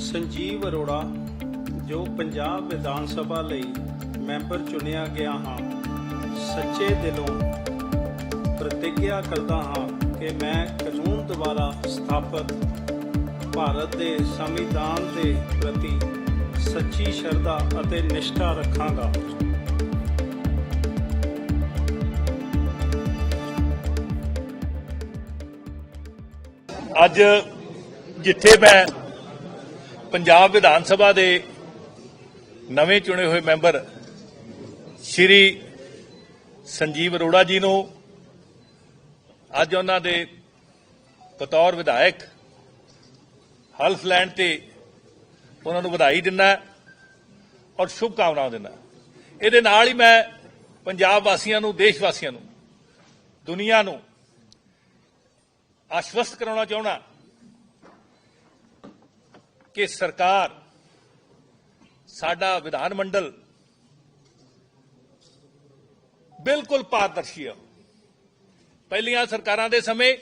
ਸੰਜੀਵ ਅਰੋੜਾ, ਜੋ ਪੰਜਾਬ ਵਿਧਾਨ ਸਭਾ ਲਈ ਮੈਂਬਰ ਚੁਣਿਆ ਗਿਆ ਹਾਂ, ਸੱਚੇ ਦਿਲੋਂ ਪ੍ਰਤੀਗਿਆ ਕਰਦਾ ਹਾਂ ਕਿ ਮੈਂ ਕਾਨੂੰਨ ਦੁਆਰਾ ਸਥਾਪਿਤ ਭਾਰਤ ਦੇ ਸੰਵਿਧਾਨ ਦੇ ਪ੍ਰਤੀ ਸੱਚੀ ਸ਼ਰਧਾ ਅਤੇ ਨਿਸ਼ਠਾ ਰੱਖਾਂਗਾ। ਅੱਜ ਜਿੱਥੇ ਮੈਂ ਪੰਜਾਬ ਵਿਧਾਨ ਸਭਾ ਦੇ ਨਵੇਂ ਚੁਣੇ ਹੋਏ ਮੈਂਬਰ ਸ਼੍ਰੀ ਸੰਜੀਵ ਅਰੋੜਾ ਜੀ ਨੂੰ ਅੱਜ ਉਹਨਾਂ ਦੇ ਬਤੌਰ ਵਿਧਾਇਕ ਹਲਫ ਲੈਣ ਤੇ ਉਹਨਾਂ ਨੂੰ ਵਧਾਈ ਦਿੰਦਾ ਔਰ ਸ਼ੁਭ ਕਾਮਨਾਵਾਂ ਦਿੰਦਾ ਇਹਦੇ ਨਾਲ ਹੀ ਮੈਂ ਪੰਜਾਬ ਵਾਸੀਆਂ ਨੂੰ, ਦੇਸ਼ ਵਾਸੀਆਂ ਨੂੰ, ਦੁਨੀਆ ਨੂੰ ਆਸ਼ਵਸਤ ਕਰਾਉਣਾ ਚਾਹੁੰਦਾ ਕਿ ਸਰਕਾਰ, ਸਾਡਾ ਵਿਧਾਨ ਮੰਡਲ ਬਿਲਕੁਲ ਪਾਰਦਰਸ਼ੀ ਹੈ ਪਹਿਲੀਆਂ ਸਰਕਾਰਾਂ ਦੇ ਸਮੇਂ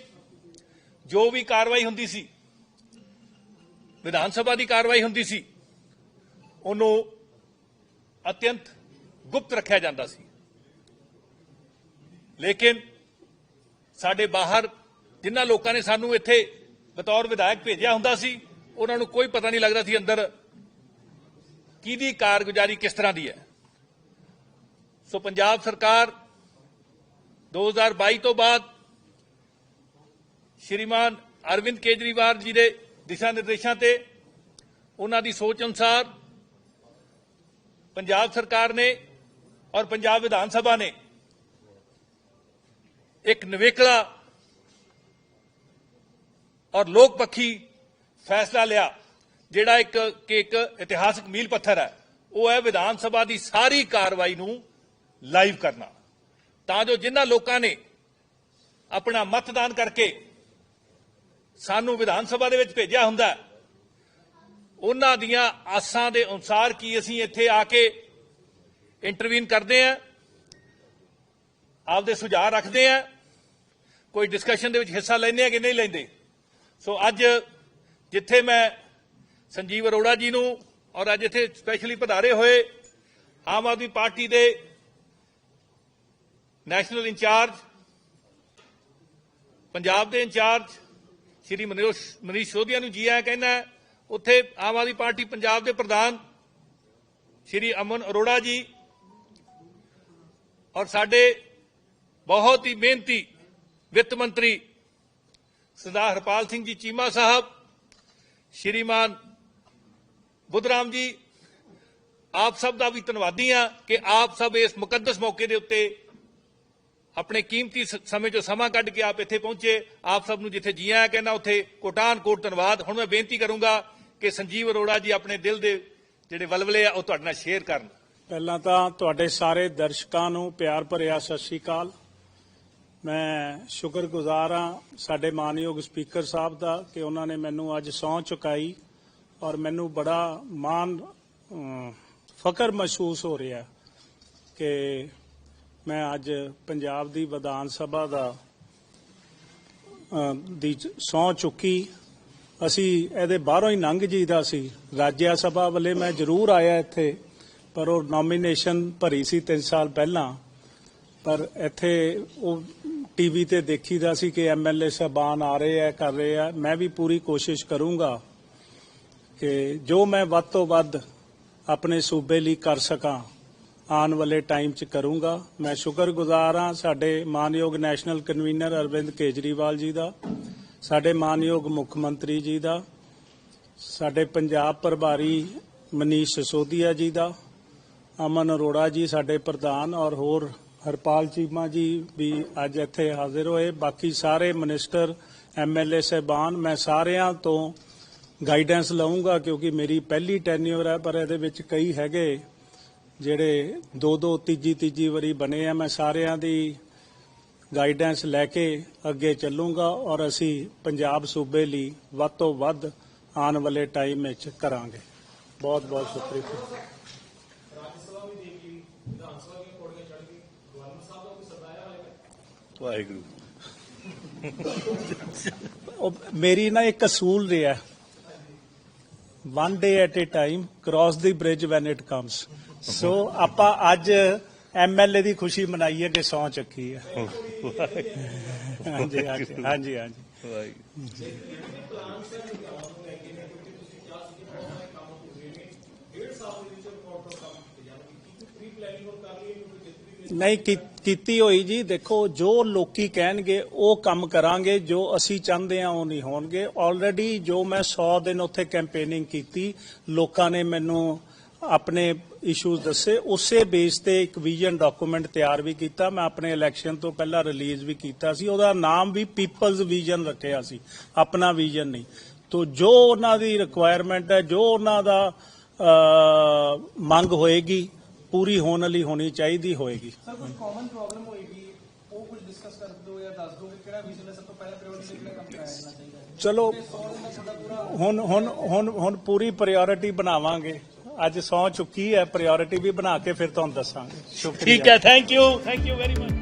ਜੋ ਵੀ ਕਾਰਵਾਈ ਹੁੰਦੀ ਸੀ, ਵਿਧਾਨ ਸਭਾ ਦੀ ਕਾਰਵਾਈ ਹੁੰਦੀ ਸੀ, ਉਹਨੂੰ ਅਤਿਅੰਤ ਗੁਪਤ ਰੱਖਿਆ ਜਾਂਦਾ ਸੀ। ਲੇਕਿਨ ਸਾਡੇ ਬਾਹਰ ਜਿਨ੍ਹਾਂ ਲੋਕਾਂ ਨੇ ਸਾਨੂੰ ਇੱਥੇ ਬਤੌਰ ਵਿਧਾਇਕ ਭੇਜਿਆ ਹੁੰਦਾ ਸੀ ਉਹਨਾਂ ਨੂੰ ਕੋਈ ਪਤਾ ਨਹੀਂ ਲੱਗਦਾ ਸੀ ਅੰਦਰ ਕਿਹਦੀ ਕਾਰਗੁਜ਼ਾਰੀ ਕਿਸ ਤਰ੍ਹਾਂ ਦੀ ਹੈ। ਸੋ ਪੰਜਾਬ ਸਰਕਾਰ 2022 ਤੋਂ ਬਾਅਦ ਸ਼੍ਰੀਮਾਨ ਅਰਵਿੰਦ ਕੇਜਰੀਵਾਲ ਜੀ ਦੇ ਦਿਸ਼ਾ ਨਿਰਦੇਸ਼ਾਂ ਤੇ ਉਹਨਾਂ ਦੀ ਸੋਚ ਅਨੁਸਾਰ ਪੰਜਾਬ ਸਰਕਾਰ ਨੇ ਔਰ ਪੰਜਾਬ ਵਿਧਾਨ ਸਭਾ ਨੇ ਇੱਕ ਨਿਵੇਕਲਾ ਔਰ ਲੋਕ ਪੱਖੀ ਫੈਸਲਾ ਲਿਆ, ਜਿਹੜਾ ਇੱਕ ਕਿ ਇੱਕ ਇਤਿਹਾਸਕ ਮੀਲ ਪੱਥਰ ਹੈ, ਉਹ ਹੈ ਵਿਧਾਨ ਸਭਾ ਦੀ ਸਾਰੀ ਕਾਰਵਾਈ ਨੂੰ ਲਾਈਵ ਕਰਨਾ। ਤਾਂ ਜੋ ਜਿਨ੍ਹਾਂ ਲੋਕਾਂ ਨੇ ਆਪਣਾ ਮਤਦਾਨ ਕਰਕੇ ਸਾਨੂੰ ਵਿਧਾਨ ਸਭਾ ਦੇ ਵਿੱਚ ਭੇਜਿਆ ਹੁੰਦਾ ਉਹਨਾਂ ਦੀਆਂ ਆਸਾਂ ਦੇ ਅਨੁਸਾਰ ਕੀ ਅਸੀਂ ਇੱਥੇ ਆ ਕੇ ਇੰਟਰਵੀਨ ਕਰਦੇ ਆਂ ਆਪਦੇ ਸੁਝਾਅ ਰੱਖਦੇ ਆਂ ਕੋਈ ਡਿਸਕਸ਼ਨ ਦੇ ਵਿੱਚ ਹਿੱਸਾ ਲੈਂਦੇ ਆ ਕਿ ਨਹੀਂ ਲੈਂਦੇ। ਸੋ ਅੱਜ ਜਿੱਥੇ ਮੈਂ ਸੰਜੀਵ ਅਰੋੜਾ ਜੀ ਨੂੰ ਔਰ ਅੱਜ ਇੱਥੇ ਸਪੈਸ਼ਲੀ ਪਧਾਰੇ ਹੋਏ ਆਮ ਆਦਮੀ ਪਾਰਟੀ ਦੇ ਨੈਸ਼ਨਲ ਇੰਚਾਰਜ ਪੰਜਾਬ ਦੇ ਇੰਚਾਰਜ ਸ਼੍ਰੀ ਮਨੀਸ਼ ਮਨੀਸ਼ ਸੋਧੀਆ ਨੂੰ ਜੀ ਆਇਆਂ ਕਹਿੰਦਾ ਹੈ। ਉੱਥੇ ਆਮ ਆਦਮੀ ਪਾਰਟੀ ਪੰਜਾਬ ਦੇ ਪ੍ਰਧਾਨ ਸ਼੍ਰੀ ਅਮਨ ਅਰੋੜਾ ਜੀ ਔਰ ਸਾਡੇ ਬਹੁਤ ਹੀ ਮਿਹਨਤੀ ਵਿੱਤ ਮੰਤਰੀ ਸਰਦਾਰ ਹਰਪਾਲ ਸਿੰਘ ਜੀ ਚੀਮਾ ਸਾਹਿਬ ਸ਼੍ਰੀਮਾਨ ਬੁੱਧਰਾਮ ਜੀ, ਆਪ ਸਭ ਦਾ ਵੀ ਧੰਨਵਾਦੀ ਹਾਂ ਕਿ ਆਪ ਸਭ ਇਸ ਮੁਕੱਦਸ ਮੌਕੇ ਦੇ ਉੱਤੇ ਆਪਣੇ ਕੀਮਤੀ ਸਮੇਂ ਚੋਂ ਸਮਾਂ ਕੱਢ ਕੇ ਆਪ ਇੱਥੇ ਪਹੁੰਚੇ। ਆਪ ਸਭ ਨੂੰ ਜਿੱਥੇ ਜੀ ਆਇਆਂ ਕਹਿੰਦਾ ਉੱਥੇ ਕੋਟਾਨ ਕੋਟ ਧੰਨਵਾਦ। ਹੁਣ ਮੈਂ ਬੇਨਤੀ ਕਰੂੰਗਾ ਕਿ ਸੰਜੀਵ ਅਰੋੜਾ ਜੀ ਆਪਣੇ ਦਿਲ ਦੇ ਜਿਹੜੇ ਵਲਵਲੇ ਆ, ਉਹ ਤੁਹਾਡੇ ਨਾਲ ਸ਼ੇਅਰ ਕਰਨ। ਪਹਿਲਾਂ ਤਾਂ ਤੁਹਾਡੇ ਸਾਰੇ ਦਰਸ਼ਕਾਂ ਨੂੰ ਪਿਆਰ ਭਰਿਆ ਸਤਿ ਸ਼੍ਰੀ ਅਕਾਲ। ਮੈਂ ਸ਼ੁਕਰਗੁਜ਼ਾਰ ਹਾਂ ਸਾਡੇ ਮਾਨਯੋਗ ਸਪੀਕਰ ਸਾਹਿਬ ਦਾ ਕਿ ਉਹਨਾਂ ਨੇ ਮੈਨੂੰ ਅੱਜ ਸਹੁੰ ਚੁਕਾਈ ਔਰ ਮੈਨੂੰ ਬੜਾ ਮਾਣ ਅਮ, ਫਖਰ ਮਹਿਸੂਸ ਹੋ ਰਿਹਾ ਕਿ ਮੈਂ ਅੱਜ ਪੰਜਾਬ ਦੀ ਵਿਧਾਨ ਸਭਾ ਦਾ ਦੀ ਸਹੁੰ ਚੁੱਕੀ। ਅਸੀਂ ਇਹਦੇ ਬਾਹਰੋਂ ਹੀ ਲੰਘ ਜੀਦਾ ਸੀ। ਰਾਜਿਆ ਸਭਾ ਵੱਲੇ ਮੈਂ ਜ਼ਰੂਰ ਆਇਆ ਇੱਥੇ ਪਰ ਉਹ ਨੋਮੀਨੇਸ਼ਨ ਭਰੀ ਸੀ 3 ਸਾਲ ਪਹਿਲਾਂ। ਪਰ ਇੱਥੇ ਉਹ ਟੀਵੀ ਤੇ ਦੇਖੀਦਾ ਸੀ ਕਿ ਐਮਐਲਏ ਸਾਹਿਬਾਨ ਆ ਰਹੇ ਆ, ਕਰ ਰਹੇ ਆ। ਮੈਂ ਵੀ ਪੂਰੀ ਕੋਸ਼ਿਸ਼ ਕਰੂੰਗਾ ਕਿ ਜੋ ਮੈਂ ਵੱਧ ਤੋਂ ਵੱਧ ਆਪਣੇ ਸੂਬੇ ਲਈ ਕਰ ਸਕਾਂ, ਆਉਣ ਵਾਲੇ ਟਾਈਮ 'ਚ ਕਰੂੰਗਾ। ਮੈਂ ਸ਼ੁਕਰਗੁਜ਼ਾਰ ਹਾਂ ਸਾਡੇ ਮਾਨਯੋਗ ਨੈਸ਼ਨਲ ਕਨਵੀਨਰ ਅਰਵਿੰਦ ਕੇਜਰੀਵਾਲ ਜੀ ਦਾ, ਸਾਡੇ ਮਾਨਯੋਗ ਮੁੱਖ ਮੰਤਰੀ ਜੀ ਦਾ, ਸਾਡੇ ਪੰਜਾਬ ਪ੍ਰਭਾਰੀ ਮਨੀਸ਼ ਸਿਸੋਦੀਆ ਜੀ ਦਾ, ਅਮਨ ਅਰੋੜਾ ਜੀ ਸਾਡੇ ਪ੍ਰਧਾਨ ਔਰ ਹੋਰ ਹਰਪਾਲ ਚੀਮਾ ਜੀ ਵੀ ਅੱਜ ਇੱਥੇ ਹਾਜ਼ਰ ਹੋਏ। ਬਾਕੀ ਸਾਰੇ ਮਿਨਿਸਟਰ ਐਮਐਲਏ ਸਹਿਬਾਨ, ਮੈਂ ਸਾਰਿਆਂ ਤੋਂ ਗਾਈਡੈਂਸ ਲਵਾਂਗਾ ਕਿਉਂਕਿ ਮੇਰੀ ਪਹਿਲੀ ਟੈਨਿਓਰ ਹੈ, ਪਰ ਇਹਦੇ ਵਿੱਚ ਕਈ ਹੈਗੇ ਜਿਹੜੇ ਦੋ ਦੋ ਤੀਜੀ ਤੀਜੀ ਵਾਰੀ ਬਣੇ ਆ। ਮੈਂ ਸਾਰਿਆਂ ਦੀ ਗਾਈਡੈਂਸ ਲੈ ਕੇ ਅੱਗੇ ਚੱਲੂੰਗਾ ਔਰ ਅਸੀਂ ਪੰਜਾਬ ਸੂਬੇ ਲਈ ਵੱਧ ਤੋਂ ਵੱਧ ਆਉਣ ਵਾਲੇ ਟਾਈਮ ਵਿੱਚ ਕਰਾਂਗੇ। ਬਹੁਤ ਬਹੁਤ ਸ਼ੁਕਰੀਆ। ਵਾਹਿਗੁਰੂ। ਮੇਰੀ ਨਾ ਇੱਕ ਅਸੂਲ ਰਿਹਾ। One day at a time cross the bridge when it comes so ਆਪਾਂ ਅੱਜ ਐਮਐਲਏ ਦੀ ਖੁਸ਼ੀ ਮਨਾਈ ਹੈ ਕਿ ਸੌ ਚੱਕੀ ਹੈ ਹਾਂਜੀ ਹਾਂਜੀ ਹਾਂਜੀ ਹਾਂਜੀ। ਨਹੀਂ ਕੀਤੀ ਹੋਈ ਜੀ, ਦੇਖੋ, ਜੋ ਲੋਕੀ ਕਹਿਣਗੇ, ਉਹ ਕੰਮ ਕਰਾਂਗੇ, ਜੋ ਅਸੀਂ ਚਾਹੁੰਦੇ ਆ ਉਹ ਨਹੀਂ ਹੋਣਗੇ। ਆਲਰੇਡੀ ਜੋ ਮੈਂ 100 ਦਿਨ ਉੱਥੇ ਕੈਂਪੇਨਿੰਗ ਕੀਤੀ, ਲੋਕਾਂ ਨੇ ਮੈਨੂੰ ਆਪਣੇ ਇਸ਼ੂਜ਼ ਦੱਸੇ। ਉਸੇ ਬੇਸ ਤੇ ਇੱਕ ਵਿਜ਼ਨ ਡਾਕੂਮੈਂਟ ਤਿਆਰ ਵੀ ਕੀਤਾ। ਮੈਂ ਆਪਣੇ ਇਲੈਕਸ਼ਨ ਤੋਂ ਪਹਿਲਾਂ ਰਿਲੀਜ਼ ਵੀ ਕੀਤਾ ਸੀ। ਉਹਦਾ ਨਾਮ ਵੀ ਪੀਪਲਜ਼ ਵਿਜ਼ਨ ਰੱਖਿਆ ਸੀ। ਆਪਣਾ ਵਿਜ਼ਨ ਨਹੀਂ। ਤੋ ਜੋ ਉਹਨਾਂ ਦੀ ਰਿਕੁਆਇਰਮੈਂਟ ਹੈ, ਜੋ ਉਹਨਾਂ ਦਾ ਮੰਗ ਹੋਏਗੀ ਪੂਰੀ ਹੋਣ ਵਾਲੀ ਹੋਣੀ ਚਾਹੀਦੀ ਹੋਏਗੀ। ਸਰ ਕੋਈ ਕਾਮਨ ਪ੍ਰੋਬਲਮ ਹੋਏਗੀ ਉਹ ਕੁਝ ਡਿਸਕਸ ਕਰ ਦਿਓ ਜਾਂ ਦੱਸ ਦਿਓ ਕਿ ਕਿਹੜਾ ਵਿਜ਼ਨ ਹੈ ਸਭ ਤੋਂ ਪਹਿਲਾਂ ਪ੍ਰਾਇੋਰਟੀ ਕਿਹੜਾ ਕੰਮ ਕਰਾਇਆ ਜਾਣਾ ਚਾਹੀਦਾ ਹੈ? ਚਲੋ ਤੇ 100 ਦਿਨ ਦਾ ਤੁਹਾਡਾ ਪੂਰਾ ਹੁਣ ਹੁਣ ਹੁਣ ਹੁਣ ਪੂਰੀ ਪ੍ਰਾਇੋਰਟੀ ਬਣਾਵਾਂਗੇ। ਅੱਜ ਸੌ ਚੁੱਕੀ ਹੈ ਪ੍ਰਾਇੋਰਟੀ ਵੀ ਬਣਾ ਕੇ ਫਿਰ ਤੁਹਾਨੂੰ ਦੱਸਾਂਗੇ। ਸ਼ੁਕਰੀਆ। ਠੀਕ ਹੈ thank you thank you very much